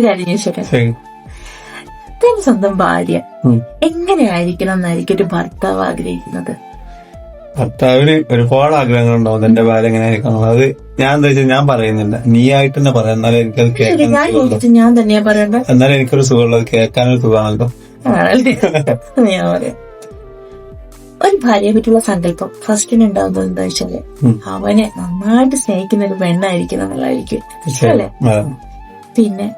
ഒരു കാര്യം ചോദിച്ചോട്ടെ തന്റെ സ്വന്തം ഭാര്യ എങ്ങനെയായിരിക്കണം എന്നായിരിക്കും ഒരു ഭർത്താവ് ആഗ്രഹിക്കുന്നത്? ഭർത്താവിന് ഒരുപാട് ആഗ്രഹങ്ങളുണ്ടാവും. എന്റെ ഭാര്യ എങ്ങനെ ആയിരിക്കണം അത് ഞാൻ എന്താ വെച്ചാൽ ഞാൻ പറയുന്നില്ല. നീ ആയിട്ട് തന്നെ പറയാം. എന്നാലും എനിക്കത് കേൾക്കാൻ ഞാൻ തന്നെയാ പറയണ്ട എന്നാലും എനിക്കൊരു സുഖമുള്ളത് കേൾക്കാനൊരു സുഖമാണല്ലോ. ആണല്ലേ? ഞാൻ പറയാം. ഒരു ഭാര്യയെ പറ്റിയുള്ള സങ്കല്പം ഫസ്റ്റിന് ഉണ്ടാവുന്നത് എന്താ വെച്ചാൽ അവനെ നന്നായിട്ട് സ്നേഹിക്കുന്ന ഒരു പെണ്ണായിരിക്കും എന്നുള്ളതായിരിക്കും. അല്ലേ പിന്നെ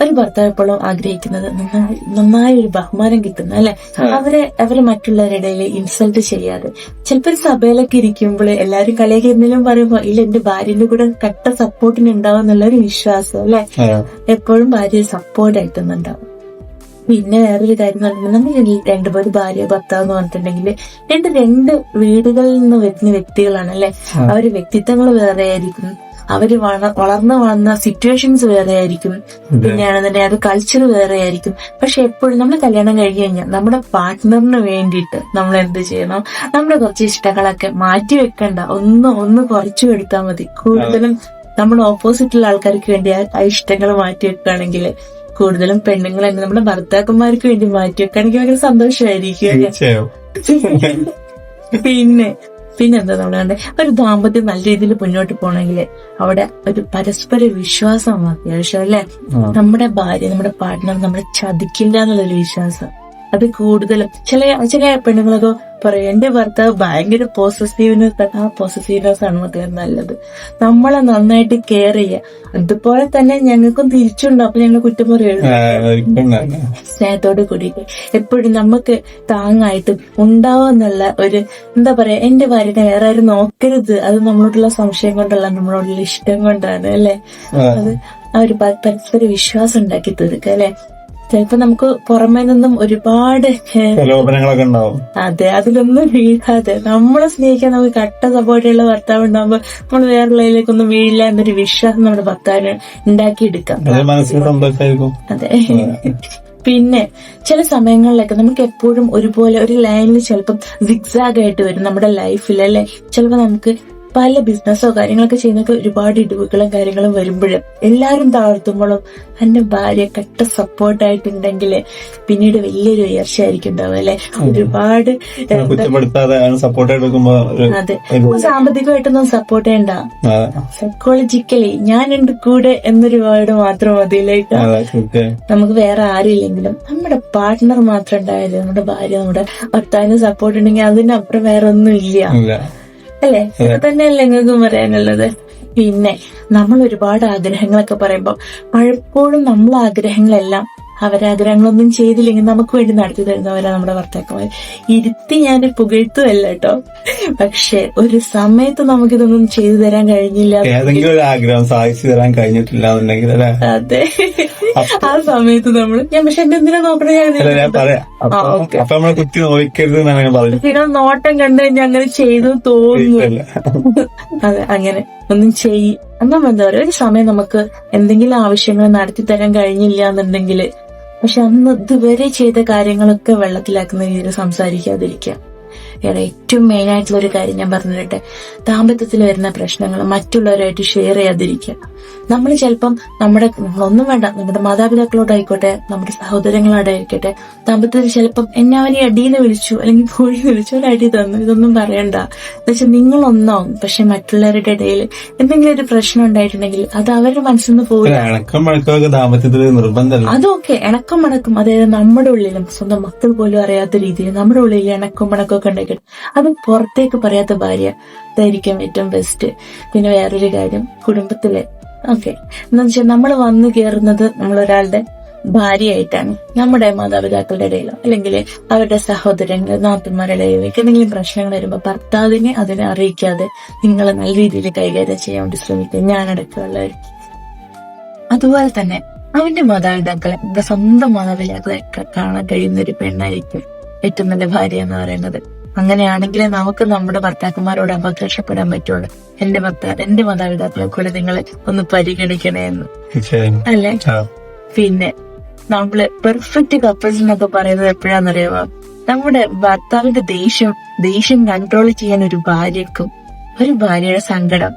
ഒരു ഭർത്താവ് എപ്പോഴും ആഗ്രഹിക്കുന്നത് നന്നായി നന്നായി ഒരു ബഹുമാനം കിട്ടുന്ന അല്ലെ? അവരെ അവരെ മറ്റുള്ളവരുടെ ഇടയിൽ ഇൻസൾട്ട് ചെയ്യാതെ. ചിലപ്പോൾ ഒരു സഭയിലൊക്കെ ഇരിക്കുമ്പോൾ എല്ലാരും കളിയൊക്കെ എന്തെങ്കിലും പറയുമ്പോ ഇല്ല എന്റെ ഭാര്യന്റെ കൂടെ കട്ട സപ്പോർട്ടിന് ഉണ്ടാവും എന്നുള്ള ഒരു വിശ്വാസം അല്ലെ? എപ്പോഴും ഭാര്യ സപ്പോർട്ട് ആയിട്ടുന്നുണ്ടാവും പിന്നെ വേറൊരു കാര്യം എന്ന് പറഞ്ഞാൽ നമ്മൾ രണ്ടുപേര് ഭാര്യ ഭർത്താവ് എന്ന് പറഞ്ഞിട്ടുണ്ടെങ്കിൽ രണ്ട് രണ്ട് വീടുകളിൽ നിന്ന് വരുന്ന വ്യക്തികളാണ് അല്ലെ? അവർ വ്യക്തിത്വങ്ങൾ വേറെ ആയിരിക്കും. അവർ വള- വളർന്നു വളർന്ന സിറ്റുവേഷൻസ് വേറെ ആയിരിക്കും പിന്നെയാണെന്നുണ്ടെങ്കിൽ അത് കൾച്ചർ വേറെ ആയിരിക്കും പക്ഷെ എപ്പോഴും നമ്മൾ കല്യാണം കഴിഞ്ഞു കഴിഞ്ഞാൽ നമ്മുടെ പാർട്ട്ണറിന് വേണ്ടിയിട്ട് നമ്മൾ എന്ത് ചെയ്യണം? നമ്മുടെ കുറച്ച് ഇഷ്ടങ്ങളൊക്കെ മാറ്റി വെക്കണ്ട. ഒന്ന് ഒന്ന് കുറച്ചു എടുത്താൽ മതി. കൂടുതലും നമ്മൾ ഓപ്പോസിറ്റുള്ള ആൾക്കാർക്ക് വേണ്ടി ആ ഇഷ്ടങ്ങൾ മാറ്റി വെക്കുകയാണെങ്കിൽ കൂടുതലും പെണ്ണുങ്ങൾ തന്നെ നമ്മുടെ ഭർത്താക്കന്മാർക്ക് വേണ്ടി മാറ്റി വെക്കുകയാണെങ്കിൽ ഭയങ്കര സന്തോഷമായിരിക്കും. അല്ലേ? പിന്നെ നമ്മൾ കണ്ടേ? ഒരു ദാമ്പത്യം നല്ല രീതിയിൽ മുന്നോട്ട് പോകണമെങ്കിൽ അവിടെ ഒരു പരസ്പര വിശ്വാസം അത്യാവശ്യം അല്ലെ? നമ്മുടെ ഭാര്യ നമ്മുടെ പാർട്ട്ണർ നമ്മളെ ചതിക്കില്ല എന്നുള്ളൊരു വിശ്വാസം. അത് കൂടുതലും ചില ചില പെണ്ണുങ്ങളൊക്കെ പറയും എന്റെ ഭർത്താവ് ഭയങ്കര പോസസീവ്നെസ് ആ പോസസീവ്നെസ് ആണ് അദ്ദേഹം നല്ലത്. നമ്മളെ നന്നായിട്ട് കെയർ ചെയ്യുക അതുപോലെ തന്നെ ഞങ്ങൾക്കും തിരിച്ചുണ്ട്. അപ്പൊ ഞങ്ങൾ കുറ്റം പറയുള്ളൂ. സ്നേഹത്തോട് കൂടിയിട്ട് എപ്പോഴും നമുക്ക് താങ്ങായിട്ട് ഉണ്ടാവുമെന്നുള്ള ഒരു എന്താ പറയാ എന്റെ ഭാര്യനെ വേറെ ആരും നോക്കരുത്. അത് നമ്മളോടുള്ള സംശയം കൊണ്ടല്ല നമ്മളോടുള്ള ഇഷ്ടം കൊണ്ടാണ് അല്ലെ? അത് ആ ഒരു പരസ്പര വിശ്വാസം ഉണ്ടാക്കി തീർക്കുക അല്ലെ? ചിലപ്പോ നമുക്ക് പുറമെ നിന്നും ഒരുപാട് പ്രലോഭനങ്ങളൊക്കെ ഉണ്ടാവും. അതെ അതിലൊന്നും വീഴാതെ നമ്മളെ സ്നേഹിക്കാൻ നമുക്ക് കട്ട സപ്പോർട്ടുള്ള ഭർത്താവ് ഉണ്ടാകുമ്പോ നമ്മൾ വേറുള്ളതിലേക്കൊന്നും വീഴില്ല എന്നൊരു വിശ്വാസം നമ്മുടെ ഭർത്താവിന് ഉണ്ടാക്കിയെടുക്കാം. അത്. പിന്നെ ചില സമയങ്ങളിലൊക്കെ നമുക്ക് എപ്പോഴും ഒരുപോലെ ഒരു ലൈനിൽ ചിലപ്പം സിക്സാഗ് ആയിട്ട് വരും നമ്മുടെ ലൈഫിൽ അല്ലെ? ചിലപ്പോൾ നമുക്ക് പല ബിസിനസ്സോ കാര്യങ്ങളൊക്കെ ചെയ്യുന്നൊക്കെ ഒരുപാട് ഇടിവുകളും കാര്യങ്ങളും വരുമ്പോഴും എല്ലാവരും താഴ്ത്തുമ്പോഴും എന്റെ ഭാര്യ കട്ട സപ്പോർട്ടായിട്ടുണ്ടെങ്കിൽ പിന്നീട് വലിയൊരു ഉയർച്ച ആയിരിക്കും ഉണ്ടാവും അല്ലെ ഒരുപാട് അതെ. സാമ്പത്തികമായിട്ടൊന്നും സപ്പോർട്ട് ചെയ്യണ്ട. സൈക്കോളജിക്കലി ഞാൻ എന്റെ കൂടെ എന്നൊരു വേർഡ് മാത്രം മതിയിലേക്ക്. നമുക്ക് വേറെ ആരും ഇല്ലെങ്കിലും നമ്മുടെ പാർട്ട്ണർ മാത്രം ഉണ്ടായാലും നമ്മുടെ ഭാര്യ നമ്മുടെ ഭർത്താവിന് സപ്പോർട്ട് ഉണ്ടെങ്കിൽ അതിനപ്പുറം വേറെ ഒന്നും ഇല്ല. അല്ലേ? തന്നെയല്ലേ നിങ്ങൾക്കും പറയാനുള്ളത്? പിന്നെ നമ്മൾ ഒരുപാട് ആഗ്രഹങ്ങളൊക്കെ പറയുമ്പോൾ പലപ്പോഴും നമ്മൾ ആഗ്രഹങ്ങളെല്ലാം അവരാഗ്രഹങ്ങളൊന്നും ചെയ്തില്ലെങ്കിൽ നമുക്ക് വേണ്ടി നടത്തി തരുന്നവരാ നമ്മുടെ ഭർത്താക്കന്മാർ ഇരുത്തി ഞാൻ പുകഴ്ത്തുമല്ല കേട്ടോ. പക്ഷെ ഒരു സമയത്ത് നമുക്കിതൊന്നും ചെയ്തു തരാൻ കഴിഞ്ഞില്ല. ഏതെങ്കിലും ഒരു ആഗ്രഹം സാധിച്ചു തരാൻ കഴിഞ്ഞിട്ടില്ല എന്നുണ്ടെങ്കിൽ അതെ. ആ സമയത്ത് നമ്മൾ ഞാൻ പക്ഷെ എന്റെ എന്തിനാ നോക്കണേ അപ്പൊ നമ്മളെ കുത്തി നോക്കരുത് എന്നാണ് ഞാൻ പിന്നെ നോട്ടം കണ്ടു കഴിഞ്ഞാൽ അങ്ങനെ ചെയ്തു തോന്നുന്നു. അതെ അങ്ങനെ. ഒന്നും ചെയ് എന്നാ എന്താ പറയാ? ഒരു സമയം നമുക്ക് എന്തെങ്കിലും ആവശ്യങ്ങൾ നടത്തി തരാൻ കഴിഞ്ഞില്ല എന്നുണ്ടെങ്കിൽ പക്ഷെ അന്ന് ഇതുവരെ ചെയ്ത കാര്യങ്ങളൊക്കെ വെള്ളത്തിലാക്കുന്ന രീതിയിൽ സംസാരിക്കാതിരിക്കുക. വേറെ ഏറ്റവും മെയിൻ ആയിട്ടുള്ള ഒരു കാര്യം ഞാൻ പറഞ്ഞിട്ട് ദാമ്പത്യത്തിൽ വരുന്ന പ്രശ്നങ്ങൾ മറ്റുള്ളവരായിട്ട് ഷെയർ ചെയ്യാതിരിക്കുക. നമ്മൾ ചിലപ്പം നമ്മുടെ ഒന്നും വേണ്ട നമ്മുടെ മാതാപിതാക്കളോടായിക്കോട്ടെ നമ്മുടെ സഹോദരങ്ങളോടായിരിക്കട്ടെ ദാമ്പത്യത്തിൽ ചിലപ്പം എന്നെ അവനെ അടിയെന്ന് വിളിച്ചു അല്ലെങ്കിൽ കോഴി വിളിച്ചു ഒരു അടി തന്നു ഇതൊന്നും പറയണ്ട. എന്നുവെച്ചാൽ നിങ്ങൾ ഒന്നാവും പക്ഷെ മറ്റുള്ളവരുടെ ഇടയിൽ എന്തെങ്കിലും ഒരു പ്രശ്നം ഉണ്ടായിട്ടുണ്ടെങ്കിൽ അത് അവരുടെ മനസ്സിൽ നിന്ന് പോകും അതൊക്കെ ഇണക്കം മണക്കും അതായത് നമ്മുടെ ഉള്ളിലും സ്വന്തം മക്കൾ പോലും അറിയാത്ത രീതിയിൽ നമ്മുടെ ഉള്ളിൽ ഇണക്കം മണക്കമൊക്കെ ഉണ്ടാക്കിയിട്ട് അത് പുറത്തേക്ക് പറയാത്ത ഭാര്യ ഇതായിരിക്കും ഏറ്റവും ബെസ്റ്റ് പിന്നെ വേറൊരു കാര്യം കുടുംബത്തിലെ. ഓക്കെ എന്ന് വെച്ചാൽ നമ്മൾ വന്നു കയറുന്നത് നമ്മളൊരാളുടെ ഭാര്യയായിട്ടാണ്. നമ്മുടെ മാതാപിതാക്കളുടെ ഇടയിലോ അല്ലെങ്കിൽ അവരുടെ സഹോദരങ്ങൾ നാത്തുമാരുടെ ഇടയിലേക്ക് എന്തെങ്കിലും പ്രശ്നങ്ങൾ വരുമ്പോൾ ഭർത്താവിനെ അതിനെ അറിയിക്കാതെ നിങ്ങൾ നല്ല രീതിയിൽ കൈകാര്യം ചെയ്യാൻ വേണ്ടി ശ്രമിക്കുക. ഞാനടക്കമുള്ളവർക്ക്. അതുപോലെ തന്നെ അവന്റെ മാതാപിതാക്കളെ സ്വന്തം മാതാപിതാക്കളെ കാണാൻ കഴിയുന്ന ഒരു പെണ്ണായിരിക്കും ഏറ്റവും നല്ല ഭാര്യ എന്ന് പറയുന്നത്. അങ്ങനെയാണെങ്കിലേ നമുക്ക് നമ്മുടെ ഭർത്താക്കന്മാരോട് അപകർഷപ്പെടാൻ പറ്റുള്ളൂ. എന്റെ ഭർത്താവ് എന്റെ മാതാപിതാക്കളെ കൂടെ നിങ്ങൾ ഒന്ന് പരിഗണിക്കണേ എന്ന്. അല്ലെ? പിന്നെ നമ്മൾ പെർഫെക്റ്റ് കപ്പിൾസ് എന്നൊക്കെ പറയുന്നത് എപ്പോഴാണെന്നറിയാമോ നമ്മുടെ ഭർത്താവിന്റെ ദേഷ്യം ദേഷ്യം കൺട്രോൾ ചെയ്യാൻ ഒരു ഭാര്യക്കും ഒരു ഭാര്യയുടെ സങ്കടം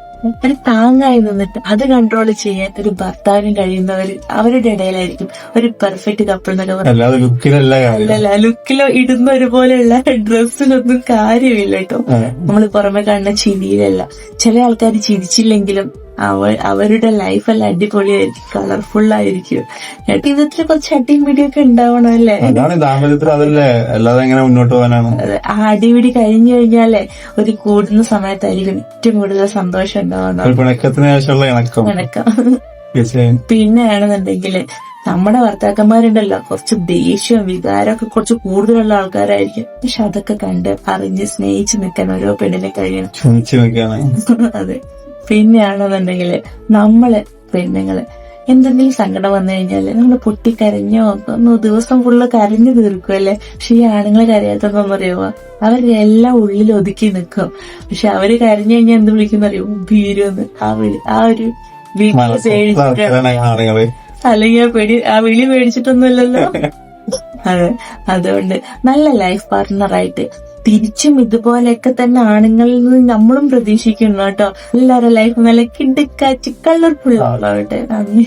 ഒരു താങ്ങായി നിന്നിട്ട് അത് കൺട്രോൾ ചെയ്യാൻ ഒരു ഭർത്താവിനും കഴിയുന്നവർ അവരുടെ ഇടയിലായിരിക്കും ഒരു പെർഫെക്റ്റ് കപ്പിൾ എന്നൊക്കെ ലുക്കിലല്ല ലുക്കിലോ ഇടുന്ന ഒരുപോലെയുള്ള ഡ്രസ്സിലൊന്നും കാര്യമില്ല കേട്ടോ. നമ്മൾ പുറമെ കാണുന്ന ചിരിയിലല്ല. ചില ആൾക്കാർ ചിരിച്ചില്ലെങ്കിലും അവ അവരുടെ ലൈഫെല്ലാം അടിപൊളിയായിരിക്കും കളർഫുൾ ആയിരിക്കും. ജീവിതത്തിൽ കുറച്ച് അടിയും പിടിയൊക്കെ ഉണ്ടാവണം അല്ലേ? അതാണ് ദാമ്പത്യത്തിൽ അതല്ലേ? അല്ലാതെ എങ്ങനെ മുന്നോട്ട് പോകാനാണ്? ആ അടിപിടി കഴിഞ്ഞു കഴിഞ്ഞാലേ ഒരു കൂടുന്ന സമയത്തായിരിക്കും ഏറ്റവും കൂടുതൽ സന്തോഷം ഉണ്ടാവണം പിണക്കത്തിന് ശേഷമുള്ള ഇണക്കം. പിന്നെയാണെന്നുണ്ടെങ്കിൽ നമ്മുടെ ഭർത്താക്കന്മാരുണ്ടല്ലോ കുറച്ച് ദേഷ്യവും വികാരമൊക്കെ കുറച്ച് കൂടുതലുള്ള ആൾക്കാരായിരിക്കും. പക്ഷെ അതൊക്കെ കണ്ട് അറിഞ്ഞ് സ്നേഹിച്ച് നിൽക്കാൻ ഓരോ പെണ്ണിനെ കഴിയണം. അതെ. പിന്നെയാണെന്നുണ്ടെങ്കിൽ നമ്മൾ പെണ്ണുങ്ങൾ. എന്തെങ്കിലും സങ്കടം വന്നു നമ്മൾ പൊട്ടി പൊട്ടിക്കരഞ്ഞോ ഒന്ന് ദിവസം ഫുള്ള് കരഞ്ഞു തീർക്കുമല്ലേ പക്ഷെ ഈ ആണുങ്ങൾ കരയാത്തതെന്ന് അറിയുമോ അവരെല്ലാം ഉള്ളിൽ ഒതുക്കി നിൽക്കും പക്ഷെ അവർ കരഞ്ഞു കഴിഞ്ഞാൽ എന്ത് വിളിക്കുന്ന അറിയോ? ഭീരുന്ന്. ആ വിളി ആ ഒരു അല്ലെങ്കിൽ ആ പേടി ആ വിളി പേടിച്ചിട്ടൊന്നുമില്ലല്ലോ. അതെ. അതുകൊണ്ട് നല്ല ലൈഫ് പാർട്ട്ണറായിട്ട് തിരിച്ചും ഇതുപോലെയൊക്കെ തന്നെ ആണുങ്ങളിൽ നിന്ന് നമ്മളും പ്രതീക്ഷിക്കുന്നു കേട്ടോ. എല്ലാവരുടെ ലൈഫ് നല്ല കിടുക്കാച്ചി കളർഫുൾ ആളാവട്ടെ നന്ദി.